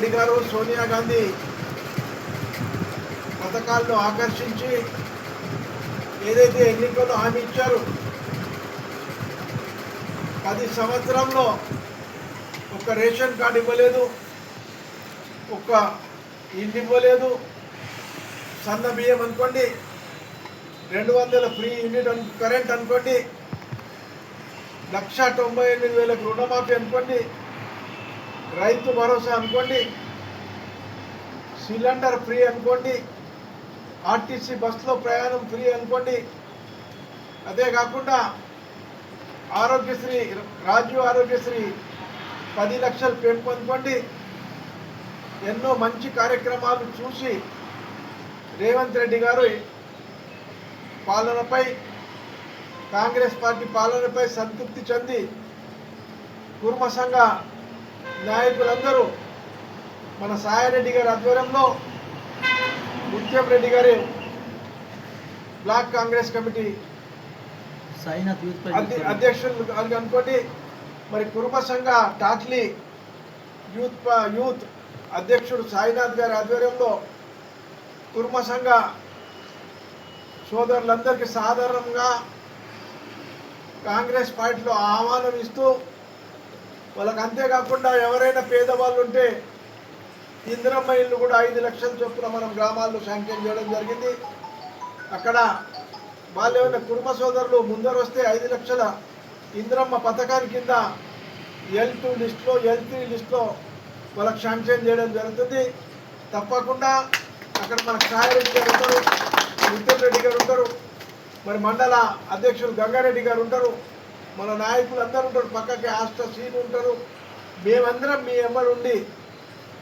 రెడ్డి గారు సోనియా గాంధీ పథకాలను ఆకర్షించి ఏదైతే ఎన్నికల్లో హామీ ఇచ్చారు పది సంవత్సరంలో ఒక రేషన్ కార్డు ఇవ్వలేదు ఒక్క ఇల్లు ఇవ్వలేదు. సన్న బియ్యం అనుకోండి రెండు వందల ఫ్రీ యూనిట్ అను కరెంట్ అనుకోండి లక్ష తొంభై ఎనిమిది వేలకు రుణమాఫీ అనుకోండి రైతు భరోసా అనుకోండి సిలిండర్ ఫ్రీ అనుకోండి ఆర్టీసీ బస్సులో ప్రయాణం ఫ్రీ అనుకోండి. అదే కాకుండా ఆరోగ్యశ్రీ రాజీవ్ ఆరోగ్యశ్రీ పది లక్షలు పెంపు అనుకోండి. ఎన్నో మంచి కార్యక్రమాలు చూసి రేవంత్ రెడ్డి గారు పాలనపై కాంగ్రెస్ పార్టీ పాలనపై సంతృప్తి చెంది కుర్మసంగా నాయకులందరూ మన సాయారెడ్డి గారి ఆధ్వర్యంలో ముత్యం రెడ్డి గారి బ్లాక్ కాంగ్రెస్ కమిటీ సాయినాథ్ అధ్యక్షులు అని అనుకోండి మరి కుర్మ సంఘ టాట్లీ యూత్ యూత్ అధ్యక్షుడు సాయినాథ్ గారి ఆధ్వర్యంలో కుర్మ సంఘ సోదరులందరికీ సాధారణంగా కాంగ్రెస్ పార్టీలో ఆహ్వానం ఇస్తూ వాళ్ళకి అంతేకాకుండా ఎవరైనా పేదవాళ్ళు ఉంటే ఇందిరమ్మ ఇల్లు కూడా ఐదు లక్షల చొప్పున మనం గ్రామాల్లో శాంక్షన్ చేయడం జరిగింది. అక్కడ వాళ్ళు ఏమైనా కుటుంబ సోదరులు ముందర వస్తే ఐదు లక్షల ఇందిరమ్మ పథకాని కింద ఎల్ టూ లిస్ట్లో ఎల్ త్రీ లిస్ట్లో వాళ్ళకి శాంక్షన్ చేయడం జరుగుతుంది. తప్పకుండా అక్కడ మన కాయరెడ్డి గారు ఉంటారు నితిన్ రెడ్డి గారు ఉంటారు మరి మండల అధ్యక్షులు గంగారెడ్డి గారు ఉంటారు. మన నాయకులు అందరూ ఉంటారు పక్కకి హాస్టల్ సీన్ ఉంటారు. మేమందరం మీ ఎమ్మడి ఉండి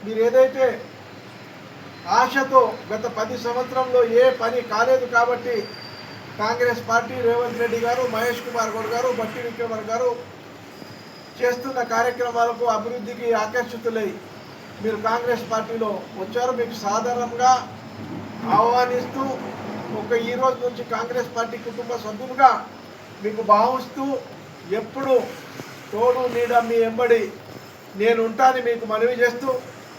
మీరు ఏదైతే ఆశతో గత పది సంవత్సరంలో ఏ పని కాలేదు కాబట్టి కాంగ్రెస్ పార్టీ రేవంత్ రెడ్డి గారు మహేష్ కుమార్ గౌడ్ గారు బట్టి విక్రమర్ గారు చేస్తున్న కార్యక్రమాలకు అభివృద్ధికి ఆకర్షితులై మీరు కాంగ్రెస్ పార్టీలో వచ్చారు. మీకు సాధారణంగా ఆహ్వానిస్తూ ఒక ఈరోజు నుంచి కాంగ్రెస్ పార్టీ కుటుంబ సభ్యులుగా మీకు భావిస్తూ ఎప్పుడు తోడు నీడ మీ ఎంబడి నేను ఉంటానని మీకు మనవి చేస్తూ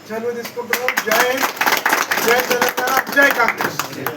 సెలవు తీసుకుంటున్నాం. జై జై తెలంగాణ. జై కాంగ్రెస్.